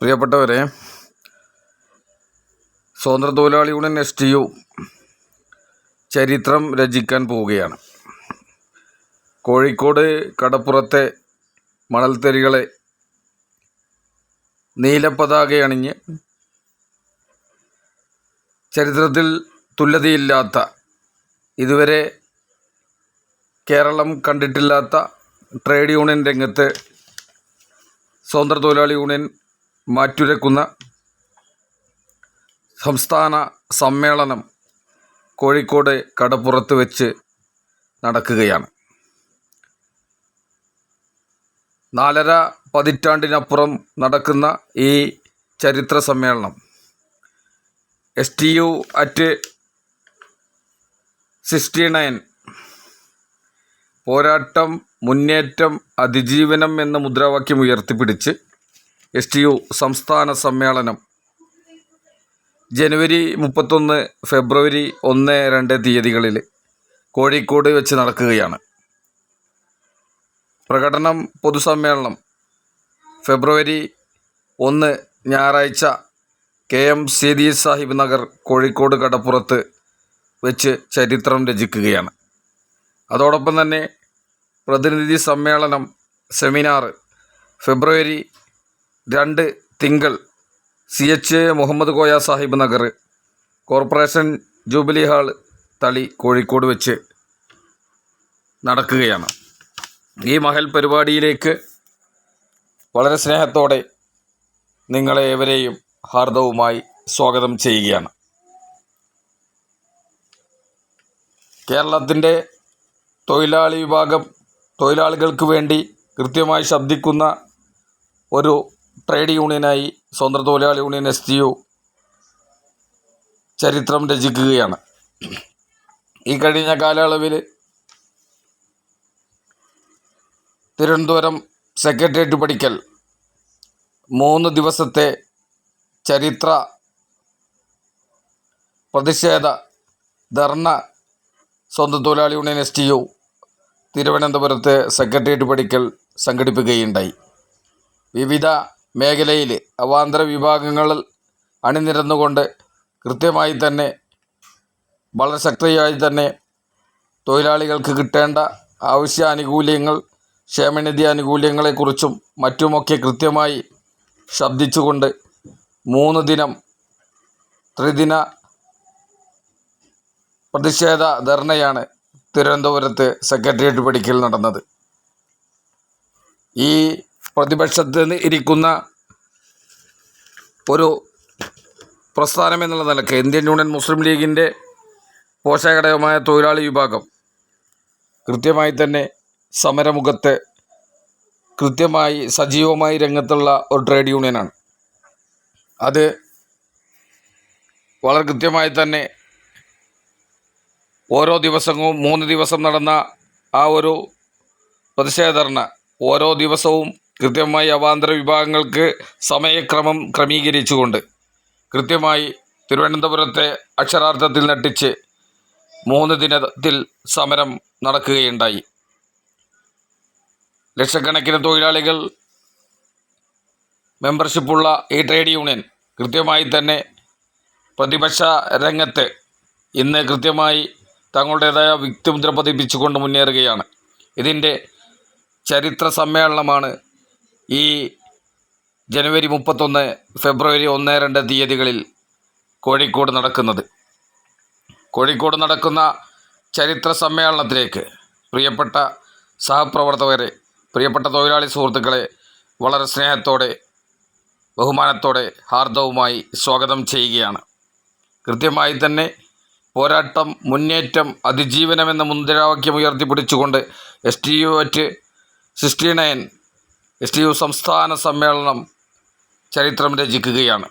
പ്രിയപ്പെട്ടവരെ സ്വതന്ത്ര തൊഴിലാളി യൂണിയൻ എസ് ടി യു ചരിത്രം രചിക്കാൻ പോവുകയാണ്. കോഴിക്കോട് കടപ്പുറത്തെ മണൽത്തരികളെ നീലപ്പതാകയണിഞ്ഞ് ചരിത്രത്തിൽ തുല്യതയില്ലാത്ത ഇതുവരെ കേരളം കണ്ടിട്ടില്ലാത്ത ട്രേഡ് യൂണിയൻ രംഗത്ത് സ്വതന്ത്ര തൊഴിലാളി യൂണിയൻ മാറ്റുരക്കുന്ന സംസ്ഥാന സമ്മേളനം കോഴിക്കോട് കടപ്പുറത്ത് വെച്ച് നടക്കുകയാണ്. നാലര പതിറ്റാണ്ടിനപ്പുറം നടക്കുന്ന ഈ ചരിത്ര സമ്മേളനം S T U at sixty nine പോരാട്ടം മുന്നേറ്റം അതിജീവനം എന്ന മുദ്രാവാക്യം ഉയർത്തിപ്പിടിച്ച് എസ് ടി യു സംസ്ഥാന സമ്മേളനം. ജനുവരി മുപ്പത്തൊന്ന് ഫെബ്രുവരി ഒന്ന് രണ്ട് തീയതികളിൽ കോഴിക്കോട് വെച്ച് നടക്കുകയാണ്. പ്രകടനം പൊതുസമ്മേളനം. ഫെബ്രുവരി ഒന്ന് ഞായറാഴ്ച കെ എം സീതി സാഹിബ് നഗർ കോഴിക്കോട് കടപ്പുറത്ത് വെച്ച് ചരിത്രം രചിക്കുകയാണ്. അതോടൊപ്പം തന്നെ പ്രതിനിധി സമ്മേളനം സെമിനാർ ഫെബ്രുവരി രണ്ട് തിങ്കൾ. C H Muhammad Koya Sahib Nagar. Corporation jubilee hall Thali Kozhikode വെച്ച് നടക്കുകയാണ്. ഈ മഹൽ പരിപാടിയിലേക്ക് വളരെ സ്നേഹത്തോടെ നിങ്ങളെ ഏവരെയും ഹാർദവുമായി സ്വാഗതം ചെയ്യുകയാണ്. കേരളത്തിന്റെ തൊഴിലാളി വിഭാഗം തൊഴിലാളികൾക്ക് വേണ്ടി കൃത്യമായി ശബ്ദിക്കുന്ന ഒരു ട്രേഡ് യൂണിയനായി സ്വതന്ത്ര തൊഴിലാളി യൂണിയൻ എസ് ടി യു ചരിത്രം രചിക്കുകയാണ്. ഈ കഴിഞ്ഞ കാലയളവിൽ തിരുവനന്തപുരം സെക്രട്ടേറിയറ്റ് പഠിക്കൽ മൂന്ന് ദിവസത്തെ ചരിത്ര പ്രതിഷേധ ധർണ സ്വന്തം തൊഴിലാളി യൂണിയൻ എസ് ടി യു തിരുവനന്തപുരത്ത് സെക്രട്ടേറിയറ്റ് പഠിക്കൽ സംഘടിപ്പിക്കുകയുണ്ടായി. വിവിധ മേഖലയിൽ അവാന്തര വിഭാഗങ്ങളിൽ അണിനിരന്നുകൊണ്ട് കൃത്യമായി തന്നെ വളരെ ശക്തിയായി തന്നെ തൊഴിലാളികൾക്ക് കിട്ടേണ്ട ആവശ്യ ആനുകൂല്യങ്ങൾ ക്ഷേമനിധി ആനുകൂല്യങ്ങളെക്കുറിച്ചും മറ്റുമൊക്കെ കൃത്യമായി ശബ്ദിച്ചുകൊണ്ട് മൂന്ന് ദിനം ത്രിദിന പ്രതിഷേധ ധർണയാണ് തിരുവനന്തപുരത്ത് സെക്രട്ടേറിയറ്റ് പടിക്കൽ നടന്നത്. ഈ പ്രതിപക്ഷത്ത് ഇരിക്കുന്ന ഒരു പ്രസ്ഥാനം എന്നുള്ള നിലയ്ക്ക് ഇന്ത്യൻ യൂണിയൻ മുസ്ലിം ലീഗിന്റെ പോഷകഘടകമായ തൊഴിലാളി വിഭാഗം കൃത്യമായി തന്നെ സമരമുഖത്ത് കൃത്യമായി സജീവമായി രംഗത്തുള്ള ഒരു ട്രേഡ് യൂണിയനാണ്. അത് വളരെ കൃത്യമായി തന്നെ ഓരോ ദിവസവും മൂന്ന് ദിവസം നടന്ന ആ ഒരു പ്രതിഷേധ ഓരോ ദിവസവും കൃത്യമായി അവാന്തര വിഭാഗങ്ങൾക്ക് സമയക്രമം ക്രമീകരിച്ചുകൊണ്ട് കൃത്യമായി തിരുവനന്തപുരത്തെ അക്ഷരാർത്ഥത്തിൽ നട്ടിച്ച് മൂന്ന് ദിനത്തിൽ സമരം നടക്കുകയുണ്ടായി. ലക്ഷക്കണക്കിന് തൊഴിലാളികൾ മെമ്പർഷിപ്പുള്ള ഈ ട്രേഡ് യൂണിയൻ കൃത്യമായി തന്നെ പ്രതിപക്ഷ രംഗത്ത് ഇന്ന് കൃത്യമായി തങ്ങളുടേതായ വ്യക്തിമുദ്ര പതിപ്പിച്ചുകൊണ്ട് മുന്നേറുകയാണ്. ഇതിന്റെ ചരിത്ര സമ്മേളനമാണ് ഈ ജനുവരി മുപ്പത്തൊന്ന് ഫെബ്രുവരി ഒന്ന് രണ്ട് തീയതികളിൽ കോഴിക്കോട് നടക്കുന്നത്. കോഴിക്കോട് നടക്കുന്ന ചരിത്ര സമ്മേളനത്തിലേക്ക് പ്രിയപ്പെട്ട സഹപ്രവർത്തകരെ പ്രിയപ്പെട്ട തൊഴിലാളി സുഹൃത്തുക്കളെ വളരെ സ്നേഹത്തോടെ ബഹുമാനത്തോടെ ഹാർദവുമായി സ്വാഗതം ചെയ്യുകയാണ്. കൃത്യമായി തന്നെ പോരാട്ടം മുന്നേറ്റം അതിജീവനമെന്ന മുദ്രാവാക്യം ഉയർത്തിപ്പിടിച്ചുകൊണ്ട് S T U at sixty nine S T U സംസ്ഥാന സമ്മേളനം ചരിത്രം രചിക്കുകയാണ്.